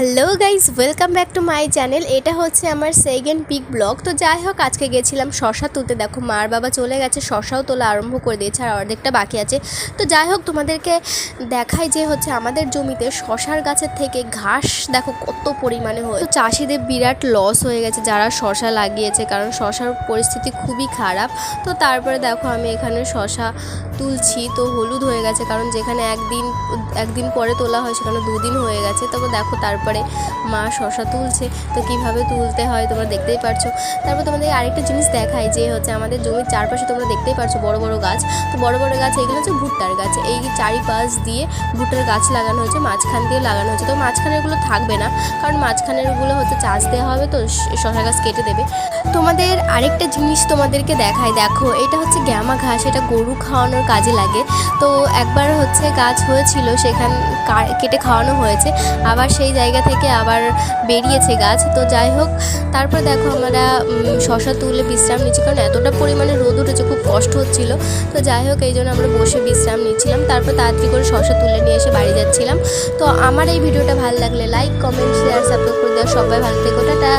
Hello guys welcome back to my channel এটা হচ্ছে আমার সেকেন্ড পিক ব্লগ তো যাই হোক, আজকে গেছিলাম শশা তুলতে। দেখো, মার বাবা চলে গেছে, শশাও তোলা আরম্ভ করে দিয়েছে, আর অর্ধেকটা বাকি আছে। তো যাই হোক, তোমাদেরকে দেখাই যে হচ্ছে আমাদের জমিতে শশার গাছের থেকে ঘাস, দেখো, কত পরিমাণে হয় তো চাষিদের বিরাট লস হয়ে গেছে যারা শশা লাগিয়েছে, কারণ শশার পরিস্থিতি খুবই খারাপ। তো তারপরে দেখো, আমি এখানে শশা তুলছি। তো হলুদ হয়ে গেছে, কারণ যেখানে একদিন একদিন পরে তোলা হয়, সেখানে দুদিন হয়ে গেছে। তবে দেখো, তারপরে মা শশা তুলছে। তো কীভাবে তুলতে হয় তোমরা দেখতেই পারছ। তারপর তোমাদের আরেকটা জিনিস দেখাই যে হচ্ছে আমাদের জমির চারপাশে তোমরা দেখতেই পারছ বড় বড় গাছ। তো বড় বড় গাছ এগুলো হচ্ছে ভুট্টার গাছ। এই চারিপাশ দিয়ে ভুট্টার গাছ লাগানো হয়েছে, মাঝখান দিয়ে লাগানো হয়েছে। তো মাঝখানেরগুলো থাকবে না, কারণ মাঝখানেরগুলো হচ্ছে চাষ দেওয়া হবে তো শশা গাছ কেটে দেবে। তোমাদের আরেকটা জিনিস তোমাদেরকে দেখায় দেখো, এটা হচ্ছে গ্যামা ঘাস, এটা গরু খাওয়ানোর কাজে লাগে। তো একবার হচ্ছে গাছ হয়েছিল, সেখান কেটে খাওয়ানো হয়েছে। আবার সেই জায়গা থেকে আবার বেরিয়েছে গাছ। তো যাই হোক তারপর দেখো আমরা শশা তুলে বিশ্রাম নিচ্ছি। কারণ এতটা পরিমাণে রোদ উঠেছে, খুব কষ্ট হচ্ছিল। তো যাই হোক এই জন্য আমরা বসে বিশ্রাম নিচ্ছিলাম। তারপর তাড়াতাড়ি করে শশা তুলে নিয়ে এসে বাড়ি যাচ্ছিলাম। তো আমার এই ভিডিওটা ভালো লাগলে লাইক কমেন্ট শেয়ার সাবস্ক্রাইব করে দেওয়া সবাই ভালো থেকো। টাটা!